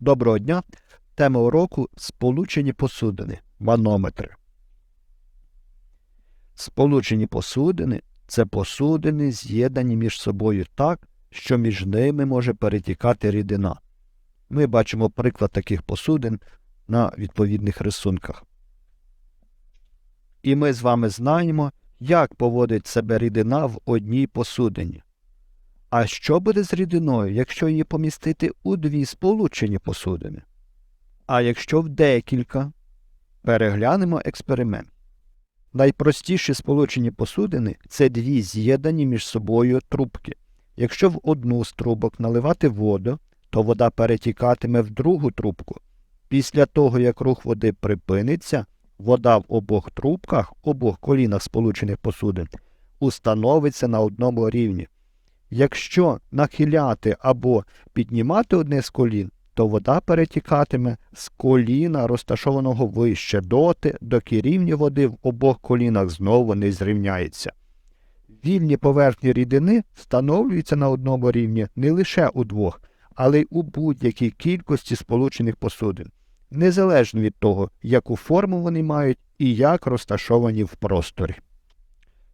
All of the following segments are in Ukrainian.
Доброго дня! Тема уроку Сполучені посудини, манометри. Сполучені посудини це посудини, з'єднані між собою так, що між ними може перетікати рідина. Ми бачимо приклад таких посудин на відповідних рисунках. І ми з вами знаємо, як поводить себе рідина в одній посудині. А що буде з рідиною, якщо її помістити у дві сполучені посудини? А якщо в декілька? Переглянемо експеримент. Найпростіші сполучені посудини це дві з'єднані між собою трубки. Якщо в одну з трубок наливати воду, то вода перетікатиме в другу трубку. Після того, як рух води припиниться, вода в обох трубках, обох колінах сполучених посудин, установиться на одному рівні. Якщо нахиляти або піднімати одне з колін, то вода перетікатиме з коліна, розташованого вище доти, доки рівні води в обох колінах знову не зрівняється. Вільні поверхні рідини встановлюються на одному рівні не лише у двох, але й у будь-якій кількості сполучених посудин, незалежно від того, яку форму вони мають і як розташовані в просторі.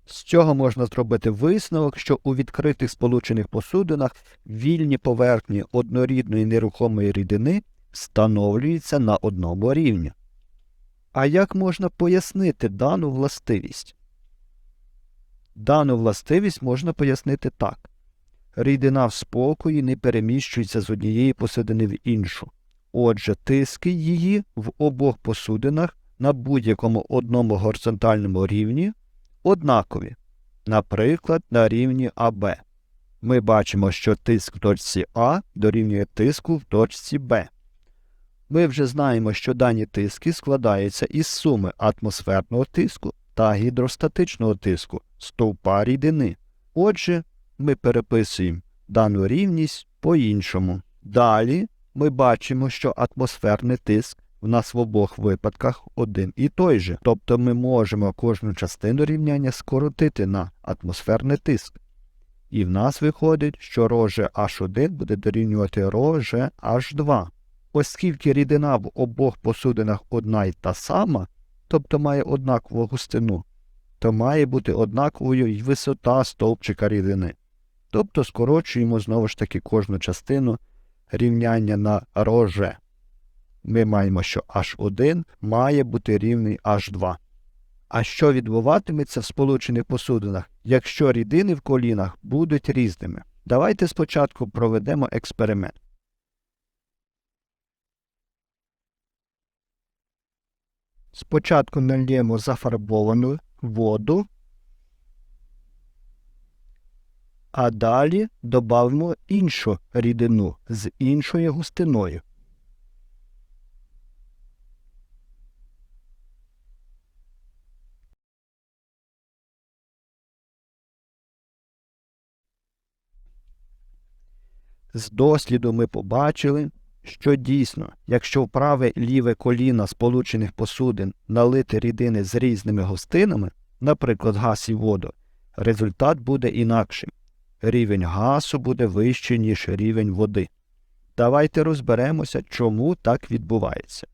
З цього можна зробити висновок, що у відкритих сполучених посудинах вільні поверхні однорідної нерухомої рідини встановлюються на одному рівні. А як можна пояснити дану властивість? Дану властивість можна пояснити так. Рідина в спокої не переміщується з однієї посудини в іншу. Отже, тиски її в обох посудинах на будь-якому одному горизонтальному рівні однакові, наприклад, на рівні АБ. Ми бачимо, що тиск в точці А дорівнює тиску в точці Б. Ми вже знаємо, що дані тиски складаються із суми атмосферного тиску та гідростатичного тиску стовпа рідини. Отже, ми переписуємо дану рівність по-іншому. Далі ми бачимо, що атмосферний тиск в нас в обох випадках один і той же. Тобто ми можемо кожну частину рівняння скоротити на атмосферний тиск. І в нас виходить, що роже H1 буде дорівнювати роже H2. Оскільки рідина в обох посудинах одна й та сама, тобто має однакову густину, то має бути однаковою й висота стовпчика рідини. Тобто скорочуємо знову ж таки кожну частину рівняння на роже ми маємо, що H1 має бути рівний H2. А що відбуватиметься в сполучених посудинах, якщо рідини в колінах будуть різними? Давайте спочатку проведемо експеримент. Спочатку нальємо зафарбовану воду, а далі додамо іншу рідину з іншою густиною. З досліду ми побачили, що дійсно, якщо в праве ліве коліно сполучених посудин налити рідини з різними гостинами, наприклад, газ і воду, результат буде інакшим. Рівень газу буде вищий, ніж рівень води. Давайте розберемося, чому так відбувається.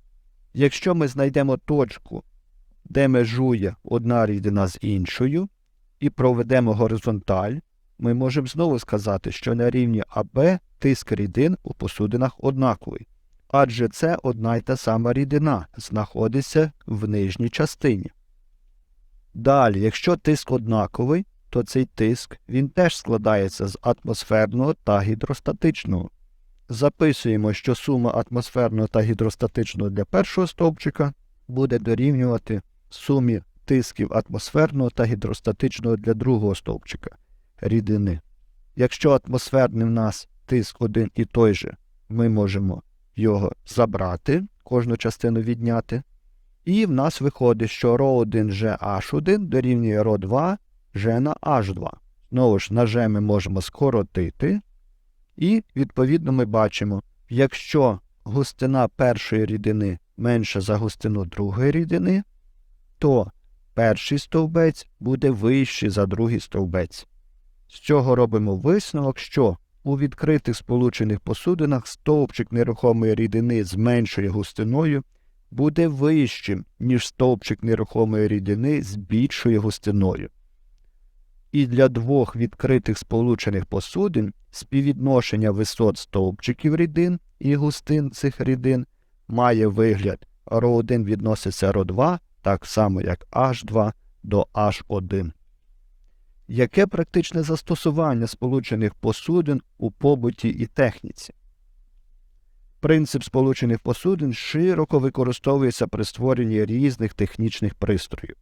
Якщо ми знайдемо точку, де межує одна рідина з іншою, і проведемо горизонталь, ми можемо знову сказати, що на рівні АБ тиск рідин у посудинах однаковий, адже це одна й та сама рідина знаходиться в нижній частині. Далі, якщо тиск однаковий, то цей тиск він теж складається з атмосферного та гідростатичного. Записуємо, що сума атмосферного та гідростатичного для першого стовпчика буде дорівнювати сумі тисків атмосферного та гідростатичного для другого стовпчика рідини. Якщо атмосферний в нас тиск один і той же, ми можемо його забрати, кожну частину відняти. І в нас виходить, що ρ1 GH1 дорівнює ρ2 G на H2. Знову ж на G ми можемо скоротити. І, відповідно, ми бачимо, якщо густина першої рідини менша за густину другої рідини, то перший стовбець буде вищий за другий стовбець. З цього робимо висновок, що у відкритих сполучених посудинах стовпчик нерухомої рідини з меншою густиною буде вищим, ніж стовпчик нерухомої рідини з більшою густиною. І для двох відкритих сполучених посудин співвідношення висот стовпчиків рідин і густин цих рідин має вигляд ρ1 відноситься ρ2, так само як H2 до H1. Яке практичне застосування сполучених посудин у побуті і техніці? Принцип сполучених посудин широко використовується при створенні різних технічних пристроїв.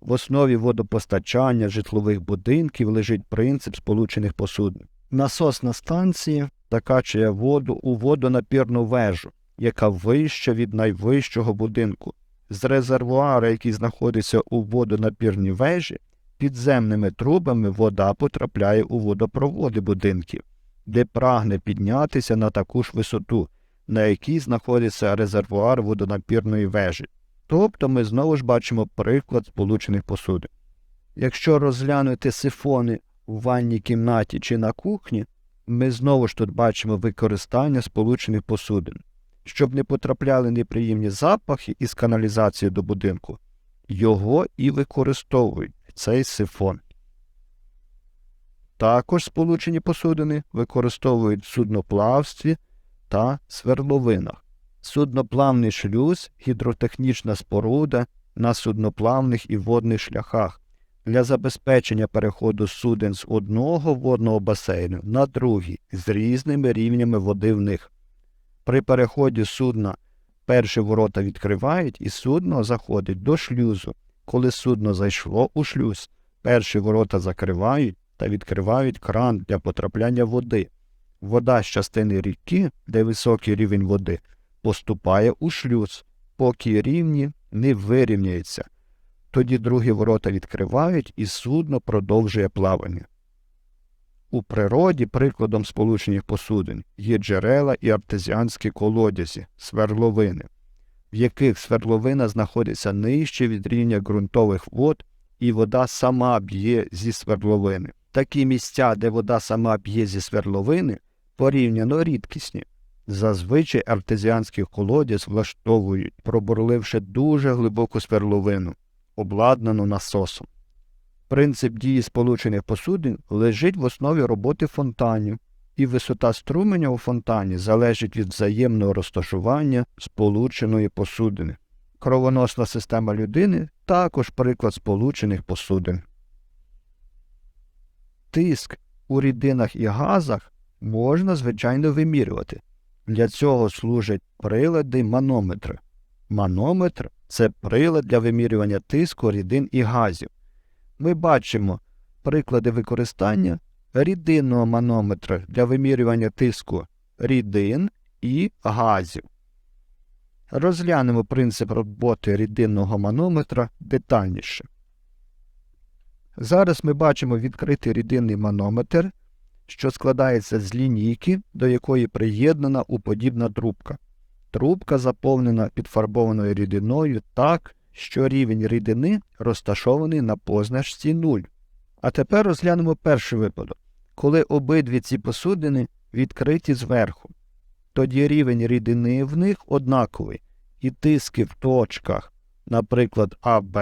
В основі водопостачання житлових будинків лежить принцип сполучених посудин. Насосна станція закачує воду у водонапірну вежу, яка вища від найвищого будинку. З резервуара, який знаходиться у водонапірній вежі, підземними трубами вода потрапляє у водопроводи будинків, де прагне піднятися на таку ж висоту, на якій знаходиться резервуар водонапірної вежі. Тобто ми знову ж бачимо приклад сполучених посудин. Якщо розглянути сифони в ванній кімнаті чи на кухні, ми знову ж тут бачимо використання сполучених посудин. Щоб не потрапляли неприємні запахи із каналізації до будинку, його і використовують цей сифон. Також сполучені посудини використовують в судноплавстві та свердловинах. Судноплавний шлюз гідротехнічна споруда на судноплавних і водних шляхах для забезпечення переходу суден з одного водного басейну на другий з різними рівнями води в них. При переході судна перші ворота відкривають і судно заходить до шлюзу. Коли судно зайшло у шлюз, перші ворота закривають та відкривають кран для потрапляння води. Вода з частини ріки, де високий рівень води, поступає у шлюз, поки рівні не вирівняються. Тоді другі ворота відкривають і судно продовжує плавання. У природі прикладом сполучених посудин є джерела і артезіанські колодязі, сверловини, в яких свердловина знаходиться нижче від рівня ґрунтових вод, і вода сама б'є зі свердловини. Такі місця, де вода сама б'є зі свердловини, порівняно рідкісні. Зазвичай артезіанський колодязь влаштовують, пробурливши дуже глибоку сверловину, обладнану насосом. Принцип дії сполучених посудин лежить в основі роботи фонтанів, і висота струменя у фонтані залежить від взаємного розташування сполученої посудини. Кровоносна система людини також приклад сполучених посудин. Тиск у рідинах і газах можна, звичайно, вимірювати. Для цього служать прилади манометри. Манометр це прилад для вимірювання тиску рідин і газів. Ми бачимо приклади використання рідинного манометра для вимірювання тиску рідин і газів. Розглянемо принцип роботи рідинного манометра детальніше. Зараз ми бачимо відкритий рідинний манометр, що складається з лінійки, до якої приєднана уподібна трубка. Трубка заповнена підфарбованою рідиною так, що рівень рідини розташований на позначці 0. А тепер розглянемо перший випадок, коли обидві ці посудини відкриті зверху. Тоді рівень рідини в них однаковий, і тиски в точках, наприклад, АБ,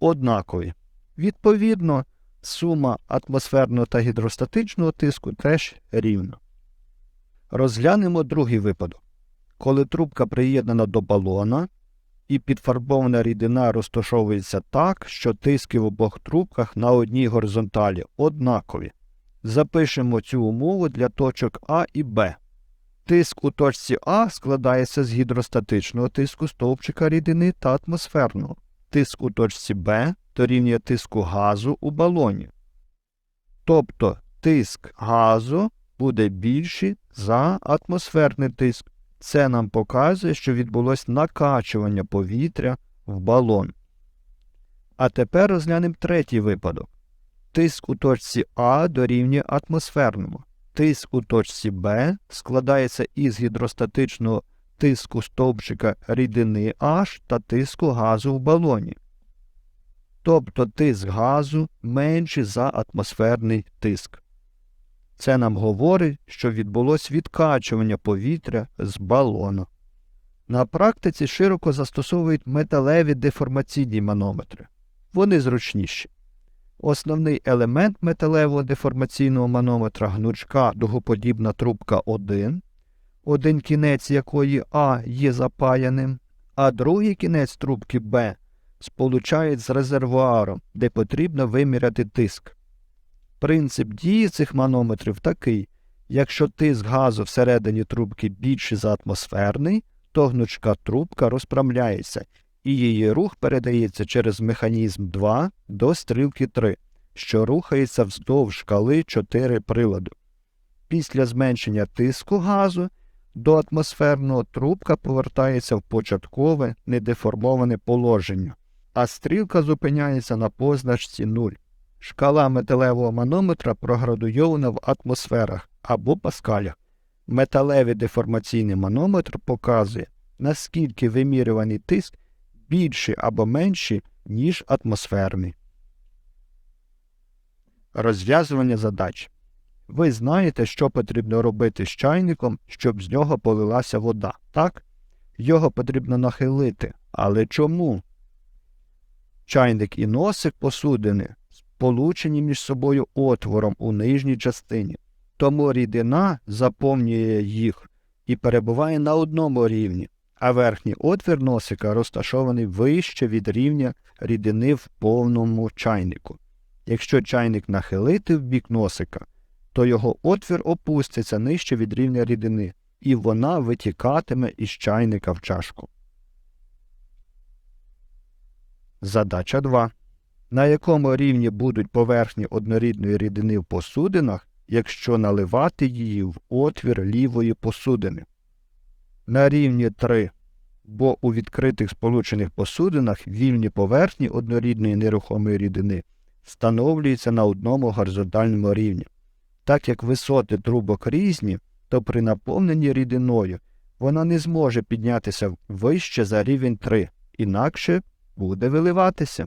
однакові. Відповідно, сума атмосферного та гідростатичного тиску теж рівна. Розглянемо другий випадок. Коли трубка приєднана до балона, і підфарбована рідина розташовується так, що тиски в обох трубках на одній горизонталі однакові. Запишемо цю умову для точок А і Б. Тиск у точці А складається з гідростатичного тиску стовпчика рідини та атмосферного. Тиск у точці Б дорівнює тиску газу у балоні. Тобто тиск газу буде більший за атмосферний тиск. Це нам показує, що відбулось накачування повітря в балон. А тепер розглянемо третій випадок. Тиск у точці А дорівнює атмосферному. Тиск у точці Б складається із гідростатичного тиску стовпчика рідини H та тиску газу в балоні. Тобто тиск газу менший за атмосферний тиск. Це нам говорить, що відбулось відкачування повітря з балону. На практиці широко застосовують металеві деформаційні манометри. Вони зручніші. Основний елемент металевого деформаційного манометра гнучка дугоподібна трубка 1, один кінець якої А є запаяним, а другий кінець трубки Б сполучають з резервуаром, де потрібно виміряти тиск. Принцип дії цих манометрів такий: якщо тиск газу всередині трубки більший за атмосферний, то гнучка трубка розпрямляється, і її рух передається через механізм 2 до стрілки 3, що рухається вздовж шкали 4 приладу. Після зменшення тиску газу до атмосферного трубка повертається в початкове недеформоване положення, а стрілка зупиняється на позначці 0. Шкала металевого манометра проградуйована в атмосферах або паскалях. Металевий деформаційний манометр показує, наскільки вимірюваний тиск більший або менший, ніж атмосферний. Розв'язування задач. Ви знаєте, що потрібно робити з чайником, щоб з нього полилася вода, так? Його потрібно нахилити. Але чому? Чайник і носик посудини сполучені між собою отвором у нижній частині, тому рідина заповнює їх і перебуває на одному рівні, а верхній отвір носика розташований вище від рівня рідини в повному чайнику. Якщо чайник нахилити в бік носика, то його отвір опуститься нижче від рівня рідини, і вона витікатиме із чайника в чашку. Задача 2. На якому рівні будуть поверхні однорідної рідини в посудинах, якщо наливати її в отвір лівої посудини? На рівні 3, бо у відкритих сполучених посудинах вільні поверхні однорідної нерухомої рідини встановлюються на одному горизонтальному рівні. Так як висоти трубок різні, то при наповненні рідиною вона не зможе піднятися вище за рівень 3, інакше буде виливатися.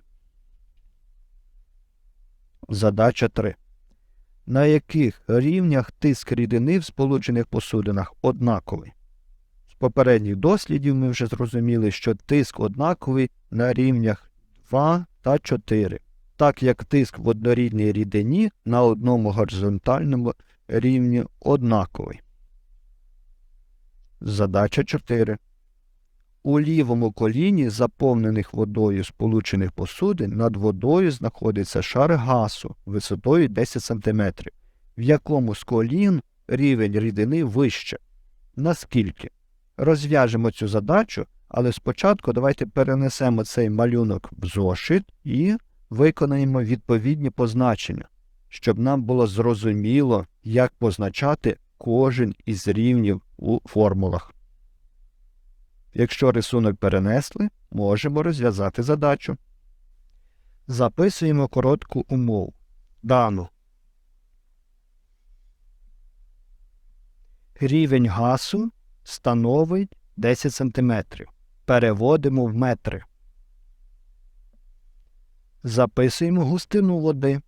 Задача 3. На яких рівнях тиск рідини в сполучених посудинах однаковий? З попередніх дослідів ми вже зрозуміли, що тиск однаковий на рівнях 2 та 4, так як тиск в однорідній рідині на одному горизонтальному рівні однаковий. Задача 4. У лівому коліні заповнених водою сполучених посудин над водою знаходиться шар гасу висотою 10 см, в якому з колін рівень рідини вище. Наскільки? Розв'яжемо цю задачу, але спочатку давайте перенесемо цей малюнок в зошит і виконаємо відповідні позначення, щоб нам було зрозуміло, як позначати кожен із рівнів у формулах. Якщо рисунок перенесли, можемо розв'язати задачу. Записуємо коротку умову. Дану. Рівень гасу становить 10 см. Переводимо в метри. Записуємо густину води.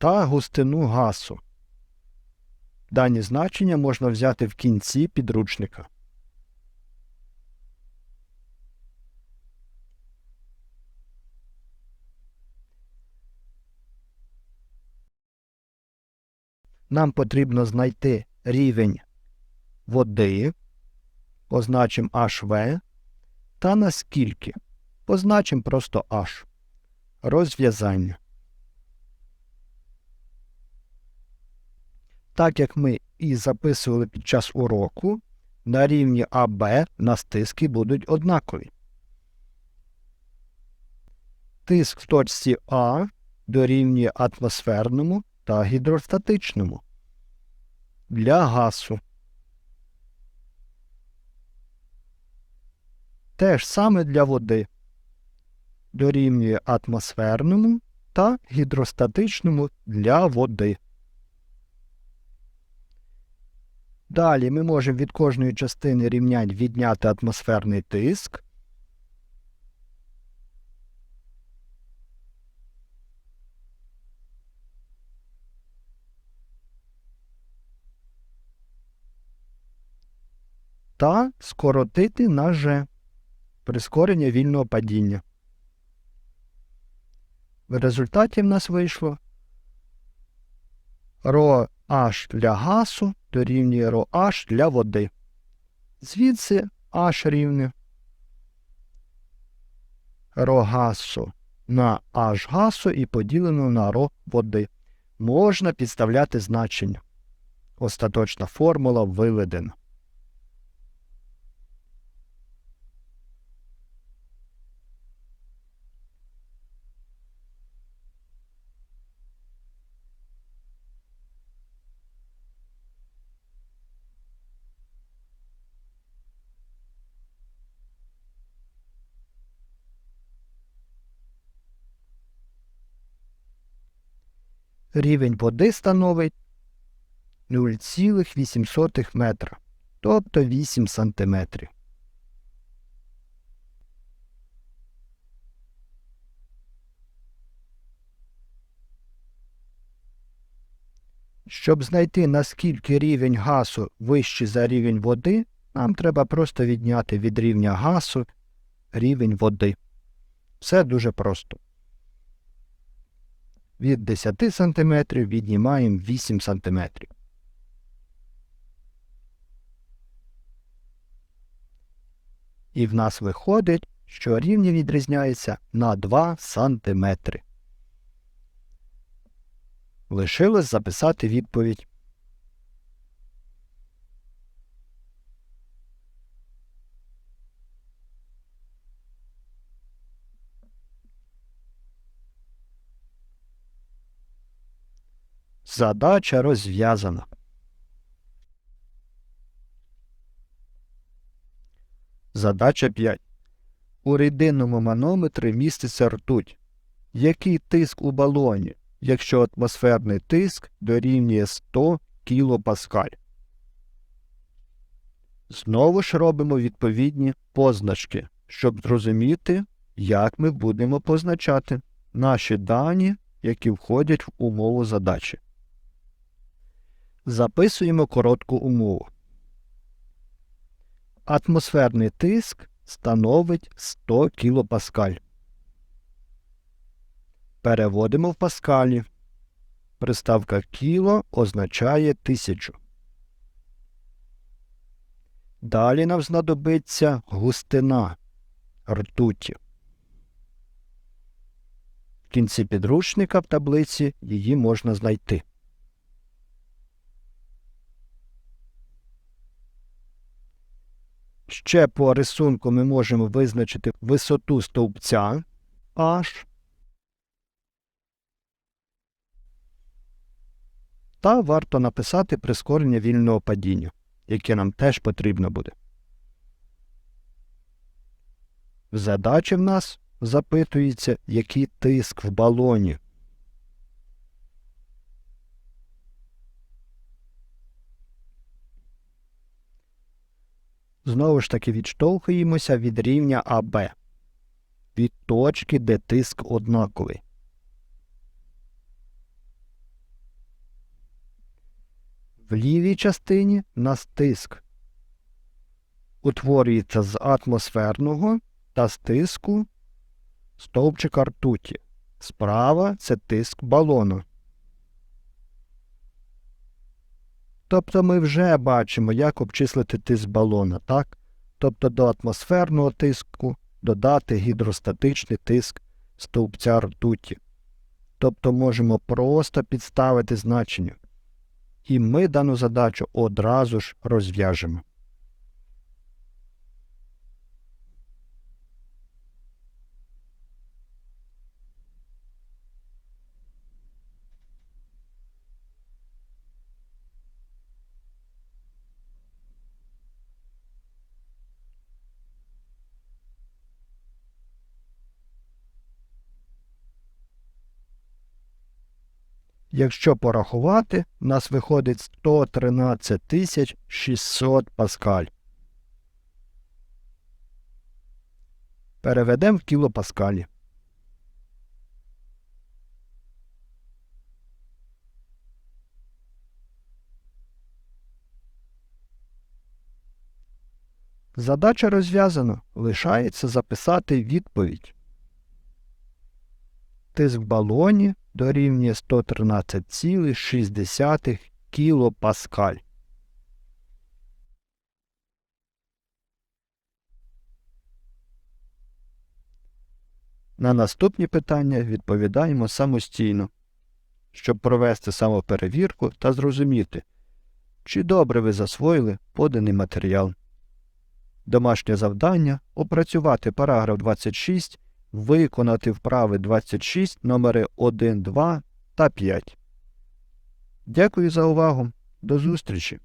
Та густину гасу. Дані значення можна взяти в кінці підручника. Нам потрібно знайти рівень води, позначимо HV, та наскільки позначимо просто H. Розв'язання. Так як ми і записували під час уроку, на рівні АБ на стиски будуть однакові. Тиск в точці А дорівнює атмосферному та гідростатичному. Для гасу. Те ж саме для води. Дорівнює атмосферному та гідростатичному для води. Далі ми можемо від кожної частини рівнянь відняти атмосферний тиск. Та скоротити на G прискорення вільного падіння. В результаті в нас вийшло ро. ρH для газу дорівнює ρH для води. Звідси H рівне ρ газу на H газу і поділено на ρ води. Можна підставляти значення. Остаточна формула виведена. Рівень води становить 0,8 метра, тобто 8 сантиметрів. Щоб знайти наскільки рівень газу вищий за рівень води, нам треба просто відняти від рівня газу рівень води. Все дуже просто. Від 10 см віднімаємо 8 см. І в нас виходить, що рівні відрізняються на 2 см. Лишилось записати відповідь. Задача розв'язана. Задача 5. У рідинному манометрі міститься ртуть. Який тиск у балоні, якщо атмосферний тиск дорівнює 100 кПа? Знову ж робимо відповідні позначки, щоб зрозуміти, як ми будемо позначати наші дані, які входять в умову задачі. Записуємо коротку умову. Атмосферний тиск становить 100 кПа. Переводимо в паскалі. Приставка кіло означає тисячу. Далі нам знадобиться густина ртуті. В кінці підручника в таблиці її можна знайти. Ще по рисунку ми можемо визначити висоту стовпця H та варто написати прискорення вільного падіння, яке нам теж потрібно буде. В задачі в нас запитується, який тиск в балоні. Знову ж таки відштовхуємося від рівня АБ, від точки, де тиск однаковий. В лівій частині нас тиск утворюється з атмосферного та з тиску стовпчика ртуті. Справа це тиск балону. Тобто ми вже бачимо, як обчислити тиск балона, так? Тобто до атмосферного тиску додати гідростатичний тиск стовпця ртуті. Тобто можемо просто підставити значення. І ми дану задачу одразу ж розв'яжемо. Якщо порахувати, у нас виходить 113 600 паскаль. Переведемо в кілопаскалі. Задача розв'язана. Лишається записати відповідь. Тиск в балоні дорівнює 113,6 кілопаскаль. На наступні питання відповідаємо самостійно, щоб провести самоперевірку та зрозуміти, чи добре ви засвоїли поданий матеріал. Домашнє завдання опрацювати параграф 26, виконати вправи 26 номери 1, 2 та 5. Дякую за увагу. До зустрічі!